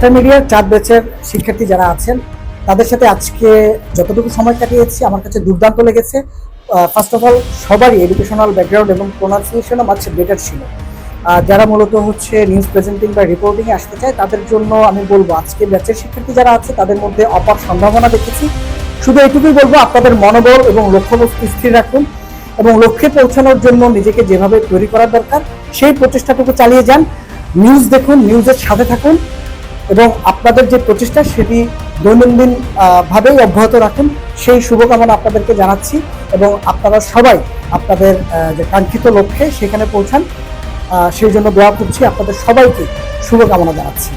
Master মিডিয়ার চার ব্যাচের শিক্ষার্থী যারা আছেন, তাদের সাথে আজকে যতটুকু সময় কাটিয়েছি, আমার কাছে দুর্দান্ত লেগেছে। ফার্স্ট অফ অল সবারই এডুকেশনাল ব্যাকগ্রাউন্ড এবং প্রোনাউন্সিয়েশনও মাছ বেটার ছিল। যারা মূলত হচ্ছে নিউজ প্রেজেন্টিং বা রিপোর্টিংয়ে আসতে চায়, তাদের জন্য আমি বলব, আজকে ব্যাচের শিক্ষার্থী যারা আছে, তাদের মধ্যে অপার সম্ভাবনা দেখেছি। শুধু এইটুকুই বলব, আপনাদের মনোবল এবং লক্ষ্যবস্তু স্থির রাখুন এবং লক্ষ্যে পৌঁছানোর জন্য নিজেকে যেভাবে তৈরি করা দরকার, সেই প্রচেষ্টাটুকু চালিয়ে যান। নিউজ দেখুন নিউজের সাথে থাকুন। এবং আপনাদের যে প্রচেষ্টা সেটি দৈনন্দিন ভাবেই অব্যাহত রাখুন, সেই শুভকামনা আপনাদেরকে জানাচ্ছি এবং আপনারা সবাই আপনাদের যে কাঙ্ক্ষিত লক্ষ্যে সেখানে পৌঁছান সেই জন্য দোয়া করছি, আপনাদের সবাইকে শুভকামনা জানাচ্ছি।